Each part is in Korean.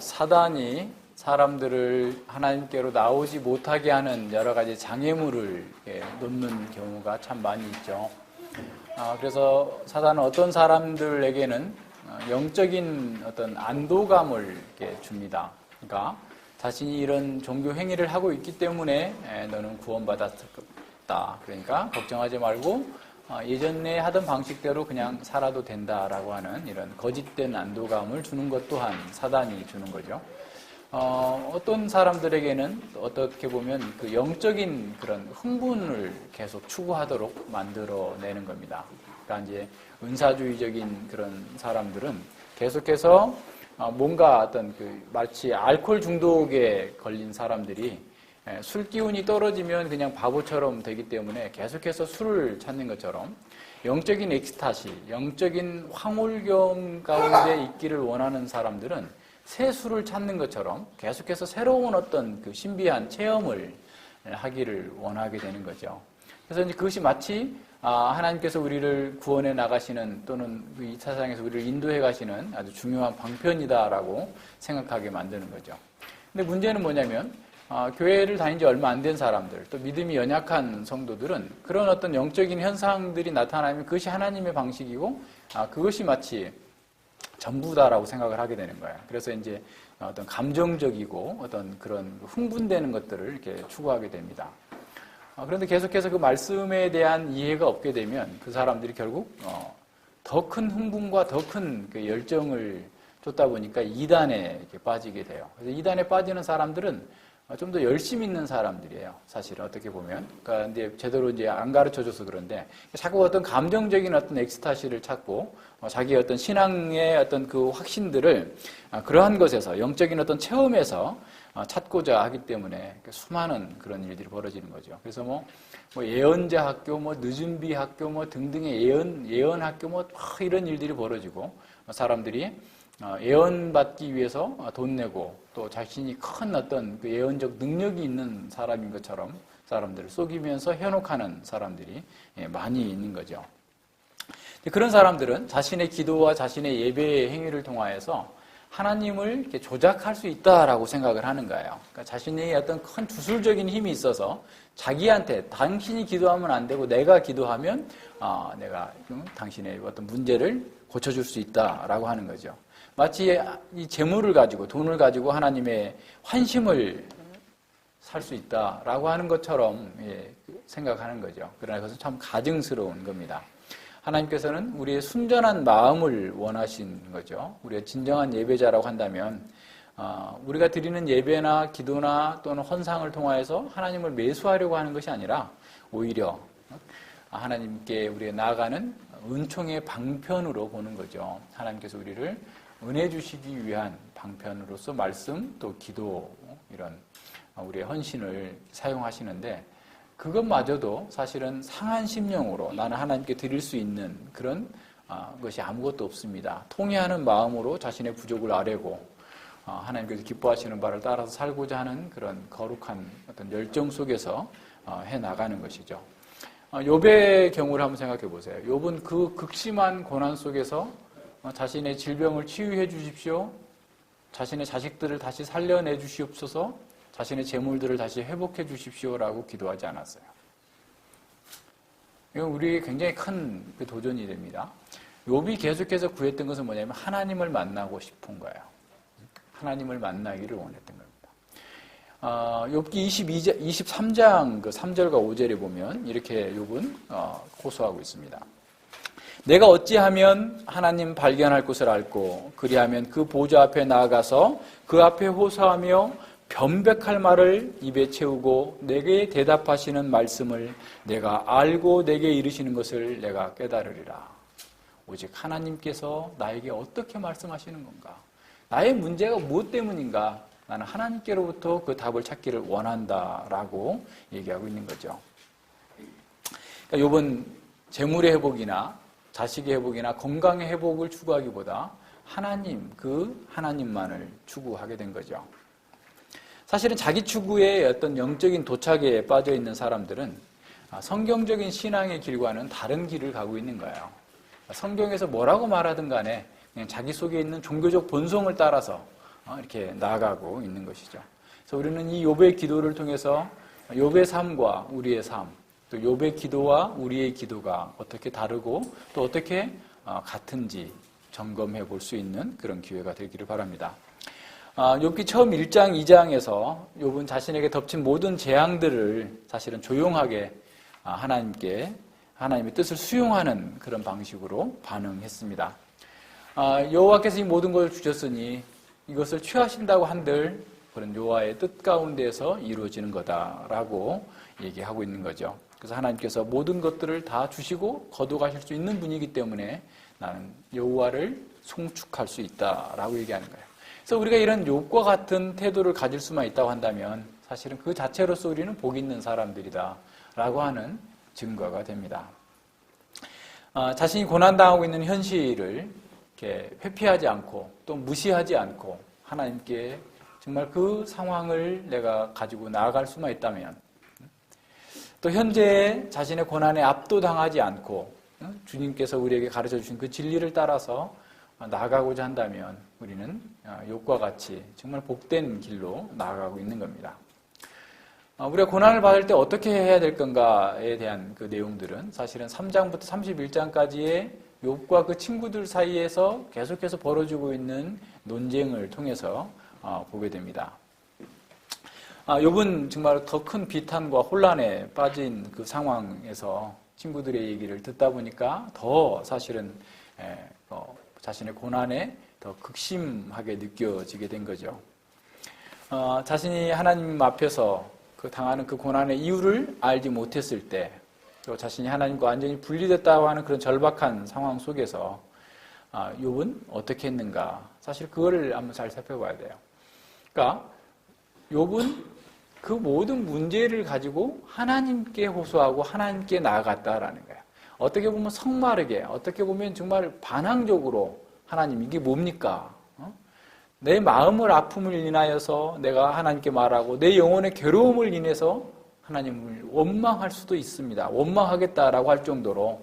사단이 사람들을 하나님께로 나오지 못하게 하는 여러 가지 장애물을 놓는 경우가 참 많이 있죠. 아, 그래서 사단은 어떤 사람들에게는 어, 영적인 어떤 안도감을 줍니다. 그러니까 자신이 이런 종교 행위를 하고 있기 때문에 에, 너는 구원받았다. 그러니까 걱정하지 말고 어, 예전에 하던 방식대로 그냥 살아도 된다라고 하는 이런 거짓된 안도감을 주는 것 또한 사단이 주는 거죠. 어, 어떤 사람들에게는 어떻게 보면 그 영적인 그런 흥분을 계속 추구하도록 만들어내는 겁니다. 그러니까 이제 은사주의적인 그런 사람들은 계속해서 어, 뭔가 어떤 그 마치 알코올 중독에 걸린 사람들이 예, 술 기운이 떨어지면 그냥 바보처럼 되기 때문에 계속해서 술을 찾는 것처럼 영적인 엑스타시, 영적인 황홀경 가운데 있기를 원하는 사람들은 새 술을 찾는 것처럼 계속해서 새로운 어떤 그 신비한 체험을 하기를 원하게 되는 거죠. 그래서 이제 그것이 마치 아, 하나님께서 우리를 구원해 나가시는 또는 그이 세상에서 우리를 인도해 가시는 아주 중요한 방편이다라고 생각하게 만드는 거죠. 근데 문제는 뭐냐면 아, 교회를 다닌 지 얼마 안 된 사람들, 또 믿음이 연약한 성도들은 그런 어떤 영적인 현상들이 나타나면 그것이 하나님의 방식이고 아, 그것이 마치 전부다라고 생각을 하게 되는 거예요. 그래서 이제 어떤 감정적이고 어떤 그런 흥분되는 것들을 이렇게 추구하게 됩니다. 어, 그런데 계속해서 그 말씀에 대한 이해가 없게 되면 그 사람들이 결국 어, 더 큰 흥분과 더 큰 그 열정을 쫓다 보니까 이단에 빠지게 돼요. 그래서 이단에 빠지는 사람들은 어, 좀 더 열심 있는 사람들이에요. 사실은 어떻게 보면. 그러니까 근데 제대로 이제 안 가르쳐 줘서 그런데 자꾸 어떤 감정적인 어떤 엑스타시를 찾고 어, 자기의 어떤 신앙의 어떤 그 확신들을 아, 그러한 것에서 영적인 어떤 체험에서 어, 찾고자 하기 때문에 수많은 그런 일들이 벌어지는 거죠. 그래서 뭐, 뭐 예언자 학교, 뭐 늦은비 학교, 뭐 등등의 예언 예언 학교, 뭐 이런 일들이 벌어지고 사람들이 어, 예언 받기 위해서 돈 내고 또 자신이 큰 어떤 그 예언적 능력이 있는 사람인 것처럼 사람들을 속이면서 현혹하는 사람들이 예, 많이 있는 거죠. 그런 사람들은 자신의 기도와 자신의 예배의 행위를 통하여서 하나님을 이렇게 조작할 수 있다라고 생각을 하는 거예요. 그러니까 자신의 어떤 큰 주술적인 힘이 있어서 자기한테 당신이 기도하면 안 되고 내가 기도하면 아, 내가 당신의 어떤 문제를 고쳐줄 수 있다라고 하는 거죠. 마치 이 재물을 가지고 돈을 가지고 하나님의 환심을 살 수 있다라고 하는 것처럼 예, 생각하는 거죠. 그러나 그것은 참 가증스러운 겁니다. 하나님께서는 우리의 순전한 마음을 원하신 거죠. 우리가 진정한 예배자라고 한다면 어, 우리가 드리는 예배나 기도나 또는 헌상을 통하여서 하나님을 매수하려고 하는 것이 아니라 오히려 하나님께 우리가 나아가는 은총의 방편으로 보는 거죠. 하나님께서 우리를 은혜 주시기 위한 방편으로서 말씀 또 기도 이런 우리의 헌신을 사용하시는데 그것마저도 사실은 상한 심령으로 나는 하나님께 드릴 수 있는 그런 아, 것이 아무것도 없습니다. 통회하는 마음으로 자신의 부족을 아뢰고 아, 하나님께서 기뻐하시는 바를 따라서 살고자 하는 그런 거룩한 어떤 열정 속에서 어, 해 나가는 것이죠. 욥의 경우를 한번 생각해 보세요. 욥은 그 극심한 고난 속에서 어, 자신의 질병을 치유해 주십시오. 자신의 자식들을 다시 살려내 주시옵소서. 자신의 재물들을 다시 회복해 주십시오라고 기도하지 않았어요. 이건 우리에게 굉장히 큰그 도전이 됩니다. 욥이 계속해서 구했던 것은 뭐냐면 하나님을 만나고 싶은 거예요. 하나님을 만나기를 원했던 겁니다. 어, 욥기 22장, 23장 그 3절과 5절에 보면 이렇게 욥은 어, 호소하고 있습니다. 내가 어찌하면 하나님 발견할 곳을 알고 그리하면 그 보좌 앞에 나아가서 그 앞에 호소하며 변백할 말을 입에 채우고 내게 대답하시는 말씀을 내가 알고 내게 이르시는 것을 내가 깨달으리라. 오직 하나님께서 나에게 어떻게 말씀하시는 건가? 나의 문제가 무엇 때문인가? 나는 하나님께로부터 그 답을 찾기를 원한다라고 얘기하고 있는 거죠. 그러니까 이번 재물의 회복이나 자식의 회복이나 건강의 회복을 추구하기보다 하나님, 그 하나님만을 추구하게 된 거죠. 사실은 자기 추구의 어떤 영적인 도착에 빠져 있는 사람들은 성경적인 신앙의 길과는 다른 길을 가고 있는 거예요. 성경에서 뭐라고 말하든 간에 자기 속에 있는 종교적 본성을 따라서 어, 이렇게 나아가고 있는 것이죠. 그래서 우리는 이 욥의 기도를 통해서 욥의 삶과 우리의 삶, 또 욥의 기도와 우리의 기도가 어떻게 다르고 또 어떻게 어, 같은지 점검해 볼 수 있는 그런 기회가 되기를 바랍니다. 아, 욥기 처음 1장, 2장에서 욥은 자신에게 덮친 모든 재앙들을 사실은 조용하게 아, 하나님께 하나님의 뜻을 수용하는 그런 방식으로 반응했습니다. 아, 여호와께서 이 모든 것을 주셨으니 이것을 취하신다고 한들 그런 여호와의 뜻 가운데에서 이루어지는 거다라고 얘기하고 있는 거죠. 그래서 하나님께서 모든 것들을 다 주시고 거둬가실 수 있는 분이기 때문에 나는 여호와를 송축할 수 있다라고 얘기하는 거예요. 그래서 우리가 이런 욕과 같은 태도를 가질 수만 있다고 한다면 사실은 그 자체로서 우리는 복 있는 사람들이다라고 하는 증거가 됩니다. 아, 자신이 고난당하고 있는 현실을 회피하지 않고 또 무시하지 않고 하나님께 정말 그 상황을 내가 가지고 나아갈 수만 있다면 또 현재 자신의 고난에 압도당하지 않고 주님께서 우리에게 가르쳐 주신 그 진리를 따라서 나아가고자 한다면 우리는 욕과 같이 정말 복된 길로 나아가고 있는 겁니다. 어, 우리가 고난을 받을 때 어떻게 해야 될 건가에 대한 그 내용들은 사실은 3장부터 31장까지의 욥과 그 친구들 사이에서 계속해서 벌어지고 있는 논쟁을 통해서 어, 보게 됩니다. 아, 욥은 정말 더 큰 비탄과 혼란에 빠진 그 상황에서 친구들의 얘기를 듣다 보니까 더 사실은 어, 자신의 고난에 더 극심하게 느껴지게 된 거죠. 자신이 하나님 앞에서 그 당하는 그 고난의 이유를 알지 못했을 때, 또 자신이 하나님과 완전히 분리됐다고 하는 그런 절박한 상황 속에서 아, 욥은 어떻게 했는가? 사실 그거를 한번 잘 살펴봐야 돼요. 그러니까 욥은 그 모든 문제를 가지고 하나님께 호소하고 하나님께 나아갔다라는 거예요. 어떻게 보면 성마르게, 어떻게 보면 정말 반항적으로 하나님 이게 뭡니까? 내 마음을 아픔을 인하여서 내가 하나님께 말하고 내 영혼의 괴로움을 인해서 하나님을 원망할 수도 있습니다. 원망하겠다라고 할 정도로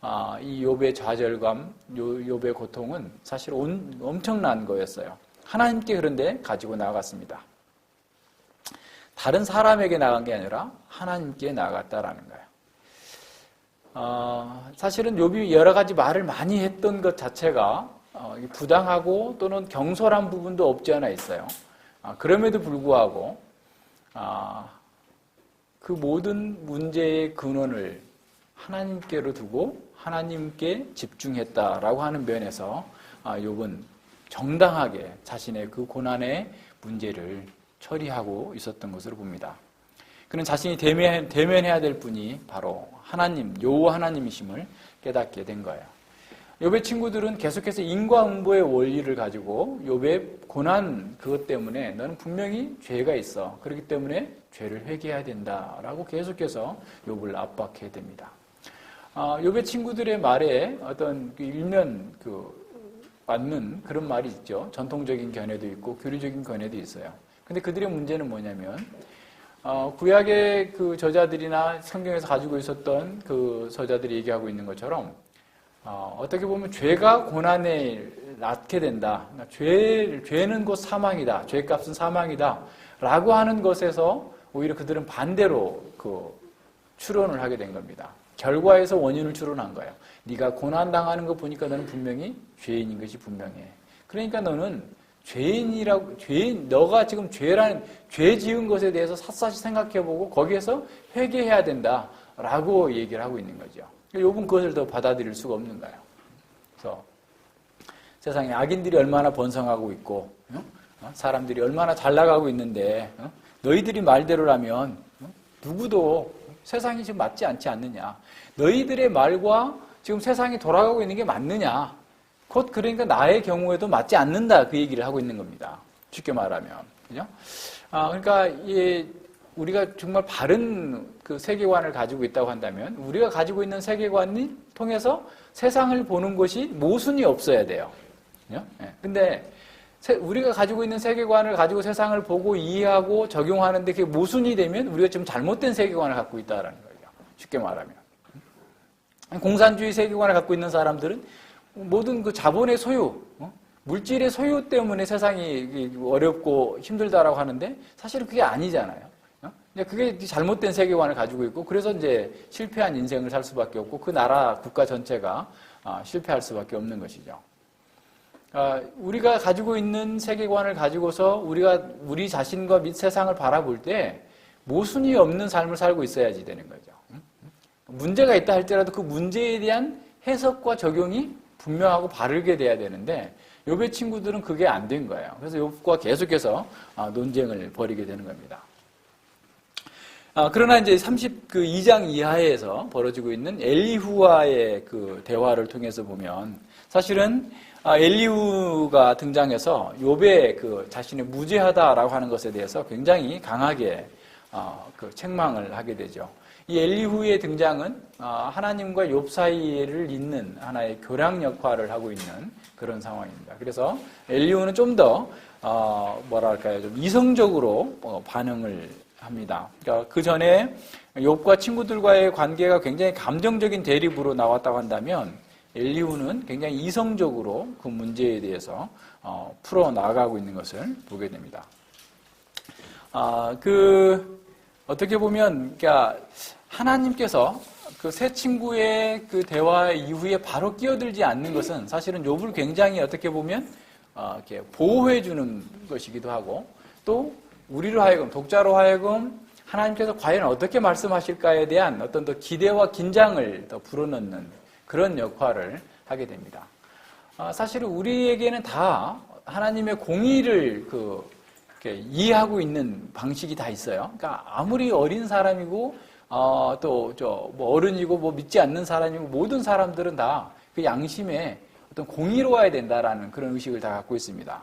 아, 이 욥의 좌절감, 욥의 고통은 사실 온, 엄청난 거였어요. 하나님께 그런데 가지고 나갔습니다. 다른 사람에게 나간 게 아니라 하나님께 나갔다라는 거예요. 어, 사실은 욥이 여러 가지 말을 많이 했던 것 자체가 어, 부당하고 또는 경솔한 부분도 없지 않아 있어요. 아, 그럼에도 불구하고 아, 그 모든 문제의 근원을 하나님께로 두고 하나님께 집중했다라고 하는 면에서 아, 욥은 정당하게 자신의 그 고난의 문제를 처리하고 있었던 것으로 봅니다. 그는 자신이 대면, 대면해야 될 분이 바로 하나님, 여호와 하나님이심을 깨닫게 된 거예요. 욥의 친구들은 계속해서 인과응보의 원리를 가지고 욥의 고난 그것 때문에 너는 분명히 죄가 있어. 그렇기 때문에 죄를 회개해야 된다라고 계속해서 욥을 압박해야 됩니다. 아, 욥의 친구들의 말에 어떤 그 일면 그 맞는 그런 말이 있죠. 전통적인 견해도 있고 교리적인 견해도 있어요. 근데 그들의 문제는 뭐냐면 어, 구약의 그 저자들이나 성경에서 가지고 있었던 그 저자들이 얘기하고 있는 것처럼 어, 떻게 보면 죄가 고난에 낳게 된다. 그러니까 죄, 죄는 곧 사망이다. 죄값은 사망이다. 라고 하는 것에서 오히려 그들은 반대로 그 추론을 하게 된 겁니다. 결과에서 원인을 추론한 거예요. 네가 고난 당하는 거 보니까 너는 분명히 죄인인 것이 분명해. 그러니까 너는 죄인이라고 죄인 너가 지금 죄라는 죄 지은 것에 대해서 샅샅이 생각해보고 거기에서 회개해야 된다라고 얘기를 하고 있는 거죠. 요분 그것을 더 받아들일 수가 없는 거예요. 그래서 세상에 악인들이 얼마나 번성하고 있고 어? 사람들이 얼마나 잘 나가고 있는데 어? 너희들이 말대로라면 어? 누구도 세상이 지금 맞지 않지 않느냐. 너희들의 말과 지금 세상이 돌아가고 있는 게 맞느냐. 곧 그러니까 나의 경우에도 맞지 않는다. 그 얘기를 하고 있는 겁니다. 쉽게 말하면. 그죠? 아, 그러니까 이 우리가 정말 바른 그 세계관을 가지고 있다고 한다면 우리가 가지고 있는 세계관이 통해서 세상을 보는 것이 모순이 없어야 돼요. 예? 근데 우리가 가지고 있는 세계관을 가지고 세상을 보고 이해하고 적용하는데 그게 모순이 되면 우리가 좀 잘못된 세계관을 갖고 있다라는 거예요. 쉽게 말하면. 공산주의 세계관을 갖고 있는 사람들은 모든 그 자본의 소유, 어? 물질의 소유 때문에 세상이 어렵고 힘들다라고 하는데 사실은 그게 아니잖아요. 어? 그게 잘못된 세계관을 가지고 있고 그래서 이제 실패한 인생을 살 수밖에 없고 그 나라 국가 전체가 아, 실패할 수밖에 없는 것이죠. 아, 우리가 가지고 있는 세계관을 가지고서 우리가 우리 자신과 및 세상을 바라볼 때 모순이 없는 삶을 살고 있어야지 되는 거죠. 문제가 있다 할지라도 그 문제에 대한 해석과 적용이 분명하고 바르게 돼야 되는데 욥의 친구들은 그게 안 된 거예요. 그래서 욥과 계속해서 아, 논쟁을 벌이게 되는 겁니다. 아, 그러나 이제 32장 이하에서 벌어지고 있는 엘리후와의 그 대화를 통해서 보면 사실은 아, 엘리후가 등장해서 욥의 그 자신의 무죄하다라고 하는 것에 대해서 굉장히 강하게 어, 그 책망을 하게 되죠. 이 엘리후의 등장은 어, 하나님과 욥 사이를 잇는 하나의 교량 역할을 하고 있는 그런 상황입니다. 그래서 엘리후는 좀더 어, 뭐랄까요, 좀 이성적으로 어, 반응을 합니다. 그러니까 그 전에 욥과 친구들과의 관계가 굉장히 감정적인 대립으로 나왔다고 한다면 엘리후는 굉장히 이성적으로 그 문제에 대해서 어, 풀어 나가고 있는 것을 보게 됩니다. 아, 그 어떻게 보면 그러니까 하나님께서 그새 친구의 그 대화 이후에 바로 끼어들지 않는 것은 사실은 욥을 굉장히 어떻게 보면 어, 이렇게 보호해 주는 것이기도 하고 또 우리로 하여금 독자로 하여금 하나님께서 과연 어떻게 말씀하실까에 대한 어떤 더 기대와 긴장을 더 불어넣는 그런 역할을 하게 됩니다. 아, 사실은 우리에게는 다 하나님의 공의를 그 이해하고 있는 방식이 다 있어요. 그러니까 아무리 어린 사람이고 어, 또저 뭐 어른이고 뭐 믿지 않는 사람이고 모든 사람들은 다 그 양심에 어떤 공의로워야 된다라는 그런 의식을 다 갖고 있습니다.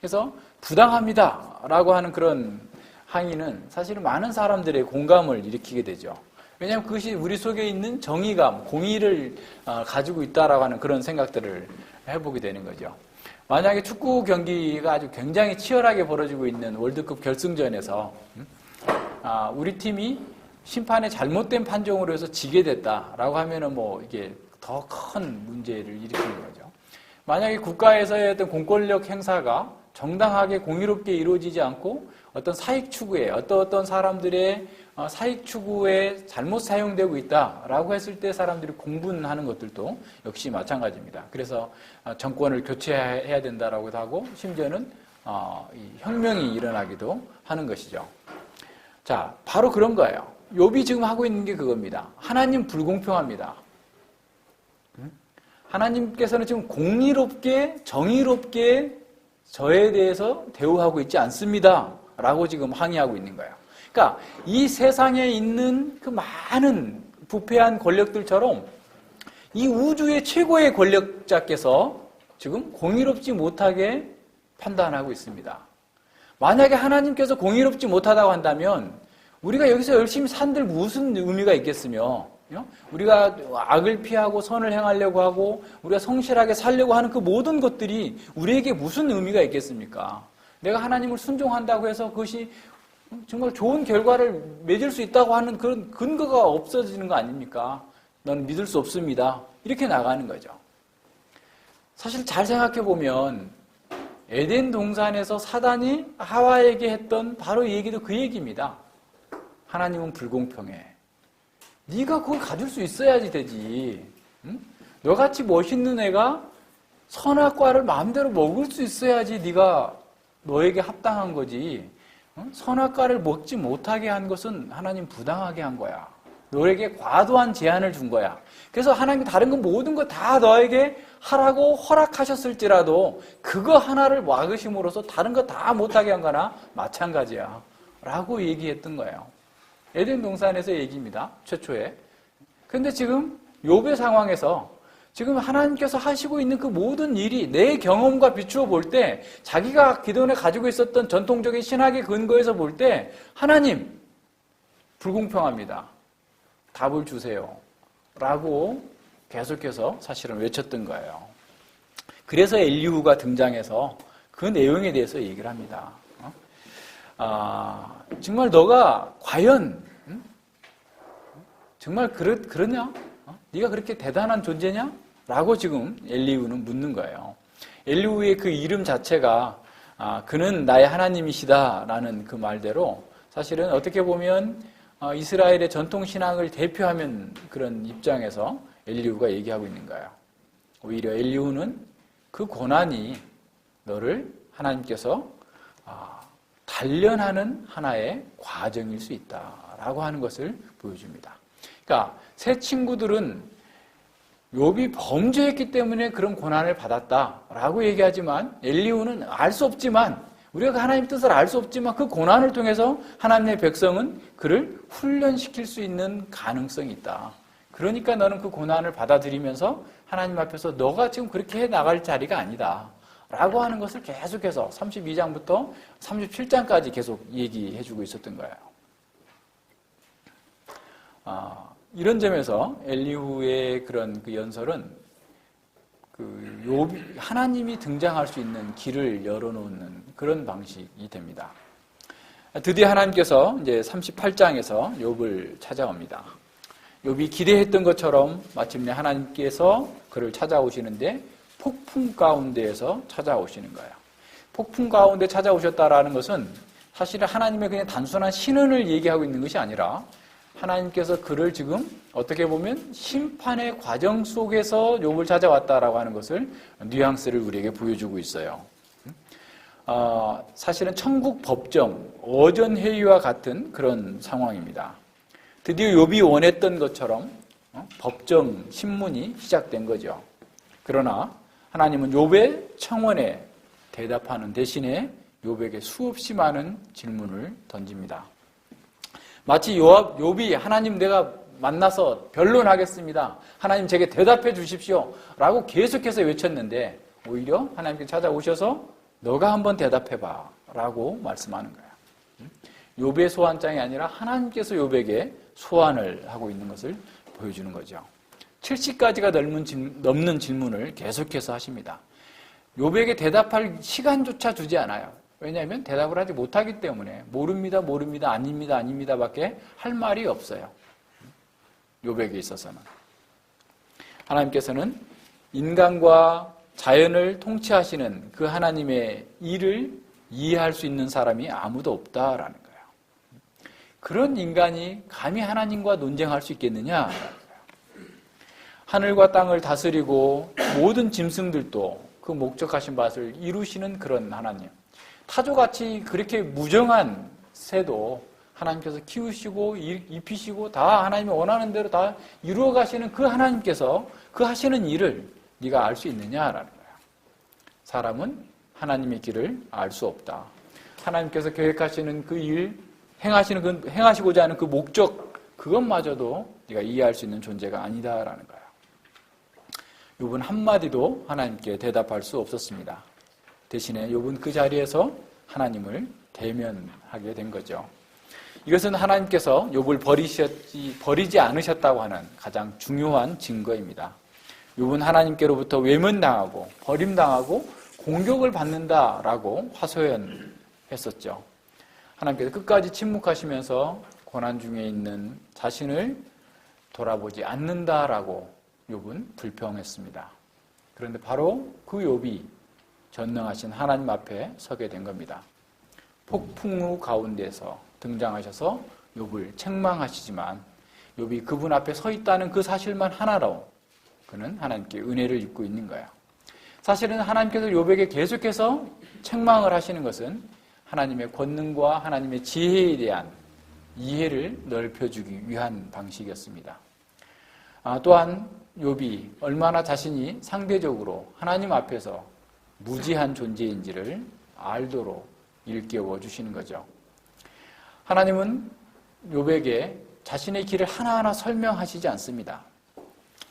그래서 부당합니다라고 하는 그런 항의는 사실은 많은 사람들의 공감을 일으키게 되죠. 왜냐하면 그것이 우리 속에 있는 정의감, 공의를 어, 가지고 있다라고 하는 그런 생각들을 해보게 되는 거죠. 만약에 축구 경기가 아주 굉장히 치열하게 벌어지고 있는 월드컵 결승전에서 음, 아, 우리 팀이 심판의 잘못된 판정으로 해서 지게 됐다라고 하면은 뭐 이게 더 큰 문제를 일으키는 거죠. 만약에 국가에서의 어떤 공권력 행사가 정당하게 공의롭게 이루어지지 않고 어떤 사익 추구에 어떤 어떤 사람들의 어, 사익 추구에 잘못 사용되고 있다라고 했을 때 사람들이 공분하는 것들도 역시 마찬가지입니다. 그래서 어, 정권을 교체해야 된다라고도 하고 심지어는 어, 혁명이 일어나기도 하는 것이죠. 자, 바로 그런 거예요. 욥이 지금 하고 있는 게 그겁니다. 하나님 불공평합니다. 하나님께서는 지금 공의롭게 정의롭게 저에 대해서 대우하고 있지 않습니다. 라고 지금 항의하고 있는 거예요. 그러니까 이 세상에 있는 그 많은 부패한 권력들처럼 이 우주의 최고의 권력자께서 지금 공의롭지 못하게 판단하고 있습니다. 만약에 하나님께서 공의롭지 못하다고 한다면 우리가 여기서 열심히 산들 무슨 의미가 있겠으며 우리가 악을 피하고 선을 행하려고 하고 우리가 성실하게 살려고 하는 그 모든 것들이 우리에게 무슨 의미가 있겠습니까? 내가 하나님을 순종한다고 해서 그것이 정말 좋은 결과를 맺을 수 있다고 하는 그런 근거가 없어지는 거 아닙니까? 넌 믿을 수 없습니다. 이렇게 나가는 거죠. 사실 잘 생각해 보면 에덴 동산에서 사단이 하와에게 했던 바로 이 얘기도 그 얘기입니다. 하나님은 불공평해. 네가 그걸 가질 수 있어야지 되지. 응? 너같이 멋있는 애가 선악과를 마음대로 먹을 수 있어야지 네가 너에게 합당한 거지. 응? 선악과를 먹지 못하게 한 것은 하나님 부당하게 한 거야. 너에게 과도한 제한을 준 거야. 그래서 하나님 다른 건 모든 거 다 너에게 하라고 허락하셨을지라도 그거 하나를 막으심으로써 다른 거 다 못하게 한 거나 마찬가지야. 라고 얘기했던 거예요. 에덴 동산에서 얘기입니다. 최초에. 근데 지금 욥의 상황에서 지금 하나님께서 하시고 있는 그 모든 일이 내 경험과 비추어 볼 때 자기가 기존에 가지고 있었던 전통적인 신학의 근거에서 볼 때 하나님 불공평합니다. 답을 주세요. 라고 계속해서 사실은 외쳤던 거예요. 그래서 엘리후가 등장해서 그 내용에 대해서 얘기를 합니다. 어? 아, 정말 너가 과연 응? 정말 그러, 그러냐? 어? 네가 그렇게 대단한 존재냐? 라고 지금 엘리우는 묻는 거예요. 엘리후의 그 이름 자체가 아, 그는 나의 하나님이시다라는 그 말대로 사실은 어떻게 보면 어, 이스라엘의 전통 신앙을 대표하면 그런 입장에서 엘리후가 얘기하고 있는 거예요. 오히려 엘리후는 그 고난이 너를 하나님께서 아, 단련하는 하나의 과정일 수 있다라고 하는 것을 보여줍니다. 그러니까 새 친구들은 욥이 범죄했기 때문에 그런 고난을 받았다라고 얘기하지만 엘리후는 알 수 없지만 우리가 하나님 뜻을 알 수 없지만 그 고난을 통해서 하나님의 백성은 그를 훈련시킬 수 있는 가능성이 있다. 그러니까 너는 그 고난을 받아들이면서 하나님 앞에서 너가 지금 그렇게 해 나갈 자리가 아니다. 라고 하는 것을 계속해서 32장부터 37장까지 계속 얘기해 주고 있었던 거예요. 아, 이런 점에서 엘리후의 그런 그 연설은 그 요, 하나님이 등장할 수 있는 길을 열어놓는 그런 방식이 됩니다. 드디어 하나님께서 이제 38장에서 욥을 찾아옵니다. 욥이 기대했던 것처럼 마침내 하나님께서 그를 찾아오시는데 폭풍 가운데에서 찾아오시는 거예요. 폭풍 가운데 찾아오셨다라는 것은 사실은 하나님의 그냥 단순한 신언을 얘기하고 있는 것이 아니라 하나님께서 그를 지금 어떻게 보면 심판의 과정 속에서 욥을 찾아왔다라고 하는 것을 뉘앙스를 우리에게 보여주고 있어요. 어, 사실은 천국 법정 어전 회의와 같은 그런 상황입니다. 드디어 욥이 원했던 것처럼 어, 법정 신문이 시작된 거죠. 그러나 하나님은 욥의 청원에 대답하는 대신에 욥에게 수없이 많은 질문을 던집니다. 마치 요압, 욥이 하나님 내가 만나서 변론하겠습니다. 하나님 제게 대답해 주십시오. 라고 계속해서 외쳤는데 오히려 하나님께 찾아오셔서 너가 한번 대답해 봐. 라고 말씀하는 거야. 욥의 소환장이 아니라 하나님께서 욥에게 소환을 하고 있는 것을 보여주는 거죠. 70가지가 넘는 질문을 계속해서 하십니다. 욥에게 대답할 시간조차 주지 않아요. 왜냐하면 대답을 하지 못하기 때문에 모릅니다, 모릅니다, 아닙니다, 아닙니다밖에 할 말이 없어요. 요백에 있어서는. 하나님께서는 인간과 자연을 통치하시는 그 하나님의 일을 이해할 수 있는 사람이 아무도 없다라는 거예요. 그런 인간이 감히 하나님과 논쟁할 수 있겠느냐? 하늘과 땅을 다스리고 모든 짐승들도 그 목적하신 바를 이루시는 그런 하나님. 타조같이 그렇게 무정한 새도 하나님께서 키우시고 입히시고 다 하나님이 원하는 대로 다 이루어 가시는 그 하나님께서 그 하시는 일을 네가 알 수 있느냐라는 거야. 사람은 하나님의 길을 알 수 없다. 하나님께서 계획하시는 그 일, 행하시는 그 행하시고자 하는 그 목적 그것마저도 네가 이해할 수 있는 존재가 아니다라는 거야. 요번 한마디도 하나님께 대답할 수 없었습니다. 대신에 욥은 그 자리에서 하나님을 대면하게 된 거죠. 이것은 하나님께서 욥을 버리셨지 버리지 않으셨다고 하는 가장 중요한 증거입니다. 욥은 하나님께로부터 외면당하고 버림당하고 공격을 받는다라고 화소연했었죠. 하나님께서 끝까지 침묵하시면서 고난 중에 있는 자신을 돌아보지 않는다라고 욥은 불평했습니다. 그런데 바로 그 욥이 전능하신 하나님 앞에 서게 된 겁니다. 폭풍우 가운데서 등장하셔서 욥을 책망하시지만 욥이 그분 앞에 서 있다는 그 사실만 하나로 그는 하나님께 은혜를 입고 있는 거예요. 사실은 하나님께서 욥에게 계속해서 책망을 하시는 것은 하나님의 권능과 하나님의 지혜에 대한 이해를 넓혀주기 위한 방식이었습니다. 아, 또한 욥이 얼마나 자신이 상대적으로 하나님 앞에서 무지한 존재인지를 알도록 일깨워 주시는 거죠. 하나님은 욥에게 자신의 길을 하나하나 설명하시지 않습니다.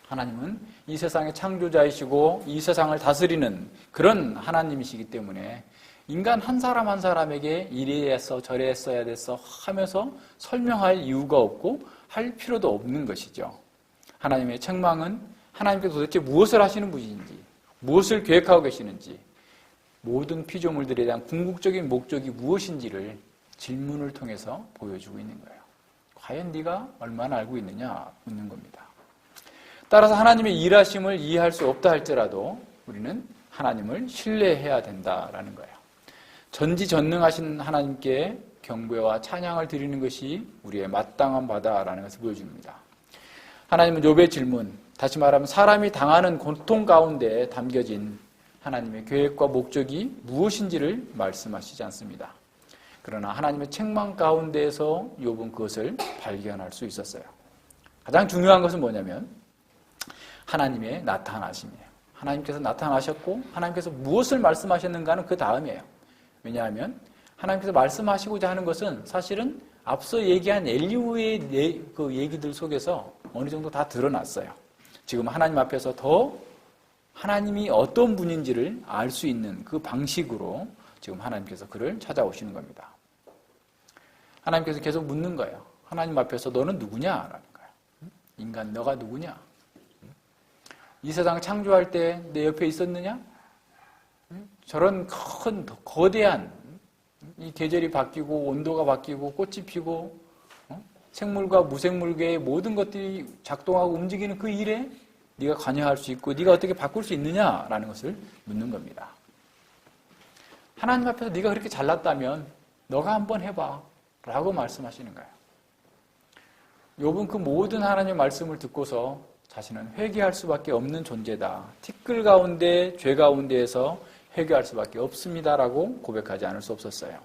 하나님은 이 세상의 창조자이시고 이 세상을 다스리는 그런 하나님이시기 때문에 인간 한 사람 한 사람에게 이래서 저래했어야 됐어 하면서 설명할 이유가 없고 할 필요도 없는 것이죠. 하나님의 책망은 하나님께서 도대체 무엇을 하시는 분인지 무엇을 계획하고 계시는지, 모든 피조물들에 대한 궁극적인 목적이 무엇인지를 질문을 통해서 보여주고 있는 거예요. 과연 네가 얼마나 알고 있느냐 묻는 겁니다. 따라서 하나님의 일하심을 이해할 수 없다 할지라도 우리는 하나님을 신뢰해야 된다라는 거예요. 전지전능하신 하나님께 경배와 찬양을 드리는 것이 우리의 마땅한 바다라는 것을 보여줍니다. 하나님은 욥의 질문, 다시 말하면 사람이 당하는 고통 가운데 담겨진 하나님의 계획과 목적이 무엇인지를 말씀하시지 않습니다. 그러나 하나님의 책망 가운데에서 욥은 그것을 발견할 수 있었어요. 가장 중요한 것은 뭐냐면 하나님의 나타나심이에요. 하나님께서 나타나셨고 하나님께서 무엇을 말씀하셨는가는 그 다음이에요. 왜냐하면 하나님께서 말씀하시고자 하는 것은 사실은 앞서 얘기한 엘리후의 그 얘기들 속에서 어느 정도 다 드러났어요. 지금 하나님 앞에서 더 하나님이 어떤 분인지를 알 수 있는 그 방식으로 지금 하나님께서 그를 찾아오시는 겁니다. 하나님께서 계속 묻는 거예요. 하나님 앞에서 너는 누구냐 라는 거예요. 인간 너가 누구냐? 이 세상 창조할 때 내 옆에 있었느냐? 저런 큰 거대한 이 계절이 바뀌고 온도가 바뀌고 꽃이 피고 어? 생물과 무생물계의 모든 것들이 작동하고 움직이는 그 일에 네가 관여할 수 있고 네가 어떻게 바꿀 수 있느냐라는 것을 묻는 겁니다. 하나님 앞에서 네가 그렇게 잘났다면 너가 한번 해봐 라고 말씀하시는 거예요. 욥은 그 모든 하나님의 말씀을 듣고서 자신은 회개할 수밖에 없는 존재다. 티끌 가운데 죄 가운데에서 회개할 수밖에 없습니다라고 고백하지 않을 수 없었어요.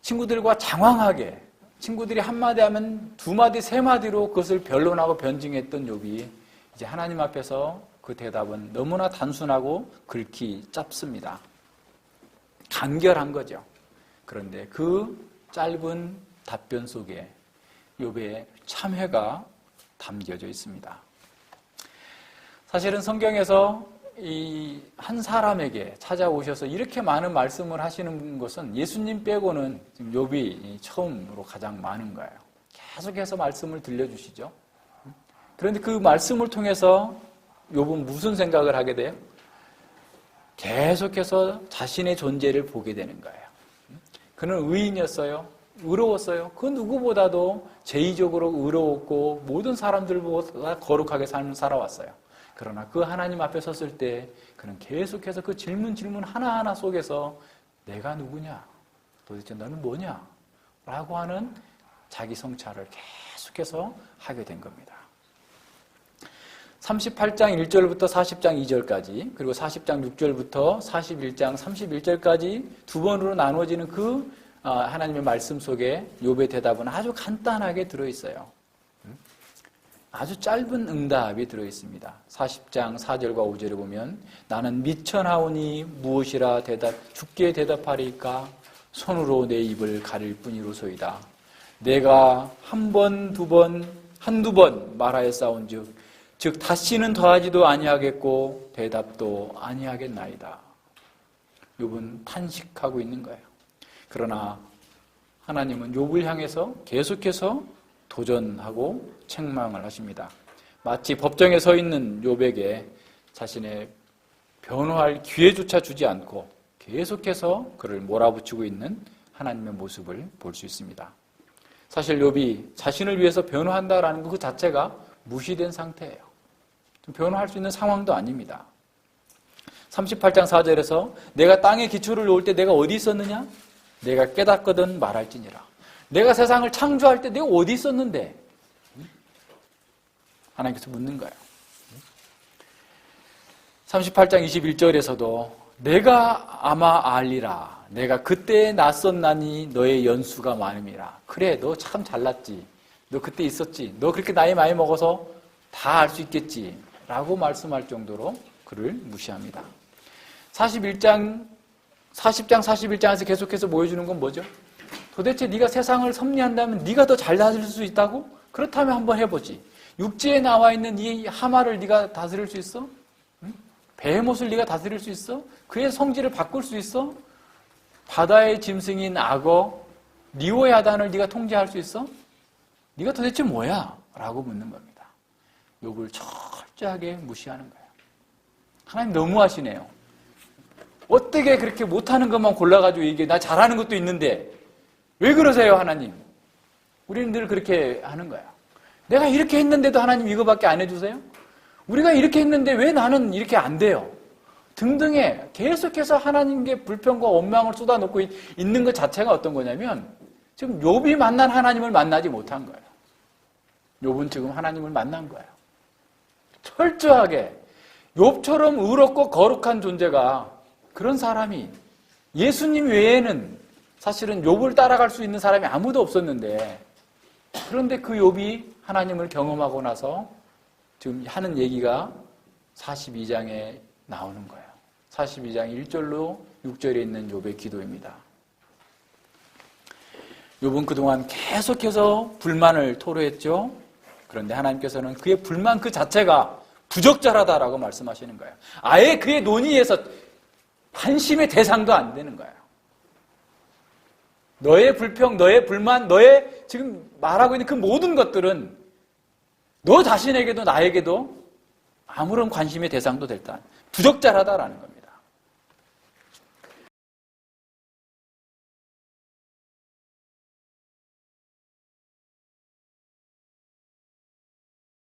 친구들과 장황하게 친구들이 한마디 하면 두 마디 세 마디로 그것을 변론하고 변증했던 욥이 이제 하나님 앞에서 그 대답은 너무나 단순하고 긁기 짧습니다. 간결한 거죠. 그런데 그 짧은 답변 속에 욥의 참회가 담겨져 있습니다. 사실은 성경에서 이 한 사람에게 찾아오셔서 이렇게 많은 말씀을 하시는 것은 예수님 빼고는 지금 욥이 처음으로 가장 많은 거예요. 계속해서 말씀을 들려주시죠. 그런데 그 말씀을 통해서 욥은 무슨 생각을 하게 돼요? 계속해서 자신의 존재를 보게 되는 거예요. 그는 의인이었어요. 의로웠어요. 그 누구보다도 제의적으로 의로웠고 모든 사람들보다 거룩하게 삶을 살아왔어요. 그러나 그 하나님 앞에 섰을 때 그는 계속해서 그 질문 질문 하나하나 속에서 내가 누구냐? 도대체 너는 뭐냐? 라고 하는 자기 성찰을 계속해서 하게 된 겁니다. 38장 1절부터 40장 2절까지 그리고 40장 6절부터 41장 31절까지 두 번으로 나누어지는 그 아, 하나님의 말씀 속에 욥의 대답은 아주 간단하게 들어 있어요. 아주 짧은 응답이 들어 있습니다. 40장 4절과 5절에 보면 나는 미천하오니 무엇이라 대답 죽게 대답하리까 손으로 내 입을 가릴 뿐이로소이다. 내가 한 번, 두 번, 한두 번 말하였사온즉 즉 다시는 더하지도 아니하겠고 대답도 아니하겠나이다. 욥은 탄식하고 있는 거예요. 그러나 하나님은 욥을 향해서 계속해서 도전하고 책망을 하십니다. 마치 법정에 서 있는 욥에게 자신의 변호할 기회조차 주지 않고 계속해서 그를 몰아붙이고 있는 하나님의 모습을 볼 수 있습니다. 사실 욥이 자신을 위해서 변호한다라는 그 자체가 무시된 상태예요. 변호할 수 있는 상황도 아닙니다. 38장 4절에서 내가 땅에 기초를 놓을 때 내가 어디 있었느냐? 내가 깨닫거든 말할지니라. 내가 세상을 창조할 때 내가 어디 있었는데? 하나님께서 묻는 거예요. 38장 21절에서도 내가 아마 알리라. 내가 그때 낯선나니 너의 연수가 많음이라. 그래, 너 참 잘났지. 너 그때 있었지. 너 그렇게 나이 많이 먹어서 다 알 수 있겠지. 라고 말씀할 정도로 그를 무시합니다. 41장, 40장, 41장에서 계속해서 보여주는 건 뭐죠? 도대체 네가 세상을 섭리한다면 네가 더 잘 다스릴 수 있다고? 그렇다면 한번 해보지. 육지에 나와 있는 이 하마를 네가 다스릴 수 있어? 베헤못을 네가 다스릴 수 있어? 그의 성질을 바꿀 수 있어? 바다의 짐승인 악어, 니오야단을 네가 통제할 수 있어? 네가 도대체 뭐야? 라고 묻는 겁니다. 욕을 철저하게 무시하는 거예요. 하나님 너무하시네요. 어떻게 그렇게 못하는 것만 골라가지고 이게 나 잘하는 것도 있는데 왜 그러세요, 하나님? 우리는 늘 그렇게 하는 거야. 내가 이렇게 했는데도 하나님 이거밖에 안 해주세요? 우리가 이렇게 했는데 왜 나는 이렇게 안 돼요? 등등의 계속해서 하나님께 불평과 원망을 쏟아놓고 있- 있는 것 자체가 어떤 거냐면 지금 욥이 만난 하나님을 만나지 못한 거예요. 욥은 지금 하나님을 만난 거예요. 철저하게 욥처럼 의롭고 거룩한 존재가 그런 사람이 예수님 외에는 사실은 욥을 따라갈 수 있는 사람이 아무도 없었는데 그런데 그 욥이 하나님을 경험하고 나서 지금 하는 얘기가 42장에 나오는 거예요. 42장 1절로 6절에 있는 욥의 기도입니다. 욥은 그동안 계속해서 불만을 토로했죠. 그런데 하나님께서는 그의 불만 그 자체가 부적절하다라고 말씀하시는 거예요. 아예 그의 논의에서 관심의 대상도 안 되는 거예요. 너의 불평, 너의 불만, 너의 지금 말하고 있는 그 모든 것들은 너 자신에게도 나에게도 아무런 관심의 대상도 될때 부적절하다라는 겁니다.